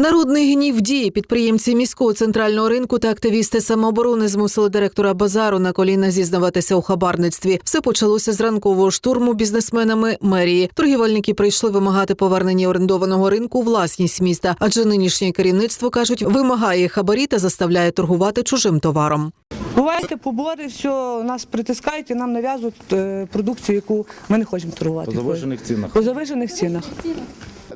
Народний гнів дії підприємці міського центрального ринку та активісти самооборони змусили директора базару на коліна зізнаватися у хабарництві. Все почалося з ранкового штурму бізнесменами мерії. Торгівельники прийшли вимагати повернення орендованого ринку у власність міста, адже нинішнє керівництво кажуть, вимагає хабарі та заставляє торгувати чужим товаром. Буваєте побори, все, нас притискають і нам нав'язують е, продукцію, яку ми не хочемо торгувати. По завищених цінах. По завищених цінах.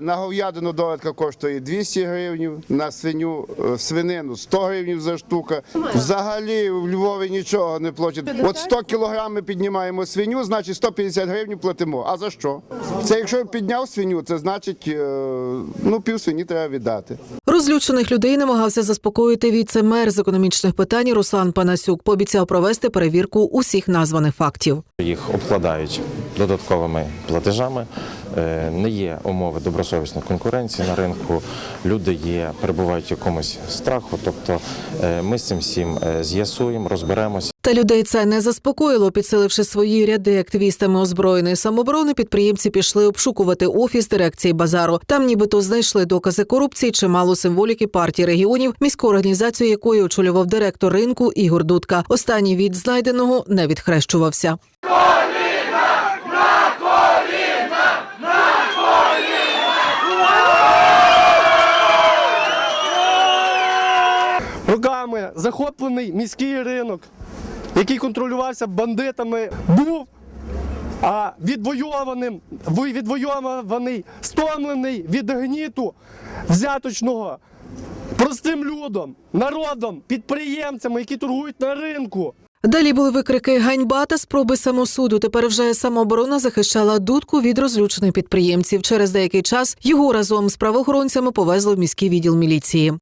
На говядину довідка коштує 200 гривень, на свиню е, свинину 100 гривень за штука. Взагалі в Львові нічого не платять. От 100 кілограм ми піднімаємо свиню, значить 150 гривень платимо. А за що? Це якщо підняв свиню, це значить е, ну пів свині треба віддати. Розлючених людей намагався заспокоїти віце-мер з економічних питань Руслан Панасюк. Пообіцяв провести перевірку усіх названих фактів. Їх обкладають додатковими платежами. Е, Не є умови добросовісної конкуренції на ринку. Люди є, перебувають в якомусь страху. Тобто е, ми з цим всім е, з'ясуємо, розберемося. Та людей це не заспокоїло. Підсиливши свої ряди активістами озброєної самооборони, підприємці пішли обшукувати офіс дирекції базару. Там нібито знайшли докази корупції, чимало символіки партії регіонів, міську організацію якої очолював директор ринку Ігор Дудка. Останній від знайденого не відхрещувався. Захоплений міський ринок, який контролювався бандитами, був а, відвойованим, відвойований, стомлений від гніту взяточного простим людом, народом, підприємцями, які торгують на ринку. Далі були викрики ганьба та спроби самосуду. Тепер вже самооборона захищала дудку від розлючених підприємців. Через деякий час його разом з правоохоронцями повезли в міський відділ міліції.